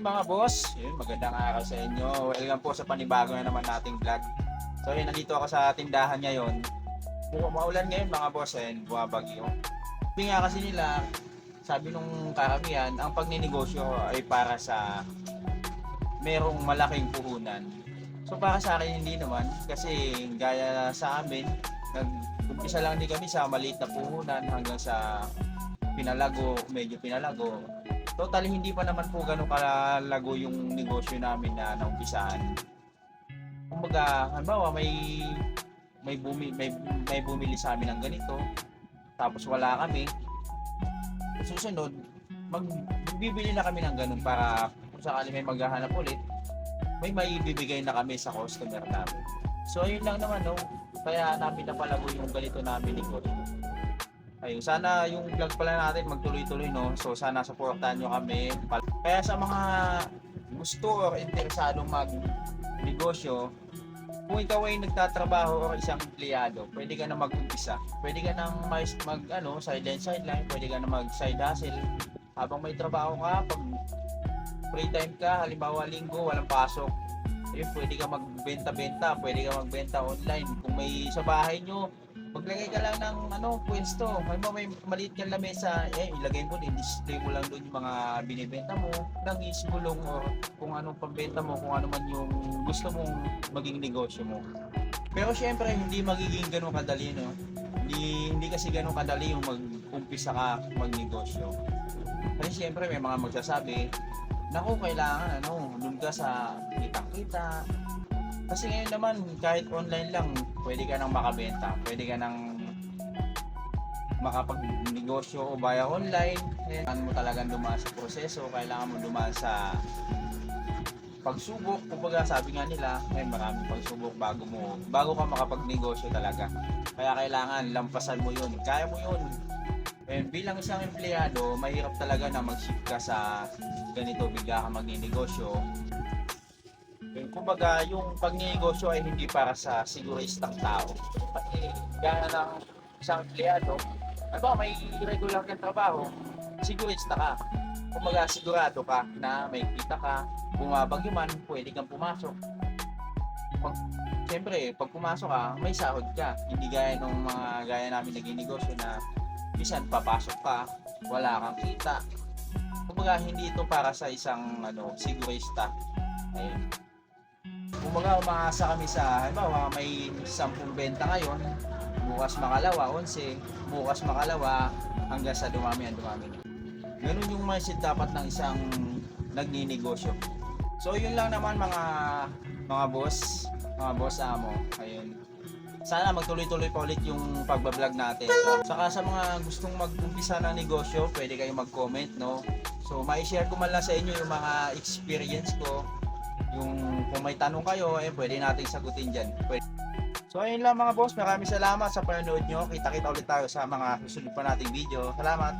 Ayun, magandang araw sa inyo. Welcome po sa panibago na naman nating vlog. So ayun, nandito ako sa tindahan ngayon. Mukhang maulan ngayon mga boss, ayun, bumabagyo. Sabi nga kasi nila, sabi nung karamihan, ang pagninegosyo ay para sa merong malaking puhunan. So para sa akin hindi naman, kasi gaya sa amin, nag-umpisa lang din kami sa maliit na puhunan hanggang sa pinalago, medyo pinalago. Totally hindi pa naman po ganun kalago yung negosyo namin na naumpisahan. Kumbaga, halimbawa may may bumi may, may bumili sa amin ng ganito tapos wala kami. Susunod magbibili na kami ng ganun para kung sakali may maghahanap ulit may maibibigay na kami sa customer namin. So ayun lang naman no? Kaya namin napalago yung ganito namin negosyo Ayun, sana yung vlog pala natin magtuloy-tuloy, no? So, sana supportahan nyo kami. Kaya sa mga gusto or interesado mag-negosyo, kung ikaw ay nagtatrabaho o isang empleyado, pwede ka na mag-umpisa. Pwede ka nang mag, mag ano, sideline sideline, pwede ka na mag side hustle. Habang may trabaho ka, pag free time ka, halimbawa linggo, walang pasok, eh, pwede ka magbenta-benta, pwede ka magbenta online. Kung may sa bahay nyo, maglagay ka lang ng ano, pwesto. May mo may maliit kang lamesa, eh, ilagay mo din, display mo lang doon yung mga binibenta mo, nang isgulong or kung anong pambenta mo, kung ano man yung gusto mong maging negosyo mo. Pero syempre, hindi magiging ganun kadali, no? Hindi, hindi kasi ganun kadali yung mag-umpisa ka magnegosyo. Kasi syempre, may mga magsasabi, naku, kailangan, ano, doon ka sa kitang-kita, kasi ngayon naman, kahit online lang, pwede ka nang makabenta. Pwede ka nang makapag-negosyo o via online. Kailangan mo talagang dumaan sa proseso, kailangan mo dumaan sa pagsubok. Kumbaga sabi nga nila, may maraming pagsubok bago mo, bago ka makapag-negosyo talaga. Kaya kailangan lampasan mo yun. Kaya mo yun. And bilang isang empleyado, mahirap talaga na mag-shift ka sa ganito, bigla ka magninegosyo. Eh, kumbaga, yung pagnegosyo ay hindi para sa siguristang tao. Kasi gaya ng isang empleyado, ano ba, may regular kang trabaho, sigurista ka. Kumbaga, sigurado ka na may kita ka, bumabagyo man, pwede kang pumasok. Pag, Siyempre, pag pumasok ka, may sahod ka. Hindi gaya ng mga gaya namin naging negosyo na minsan papasok ka, wala kang kita. Kumbaga, hindi ito para sa isang ano, sigurista. Ayun. Kumbaga, umaasa kami sa, halimbawa, may 10 benta ngayon, bukas makalawa, 11, bukas makalawa, hanggang sa dumami ang dumami. Ganun yung mindset dapat ng isang nagninegosyo. So, yun lang naman mga mga boss, mga boss amo. Ayun. Sana magtuloy-tuloy pa ulit yung pagbablog natin. Saka sa mga gustong mag-umpisa ng negosyo, pwede kayong mag-comment, no? So, mai-share ko man lang sa inyo yung mga experience ko, yung kung may tanong kayo, eh, pwede nating sagutin dyan. Pwede. So ayun lang mga boss, maraming salamat sa panonood nyo. Kita-kita ulit tayo sa mga susunod pa nating video. Salamat!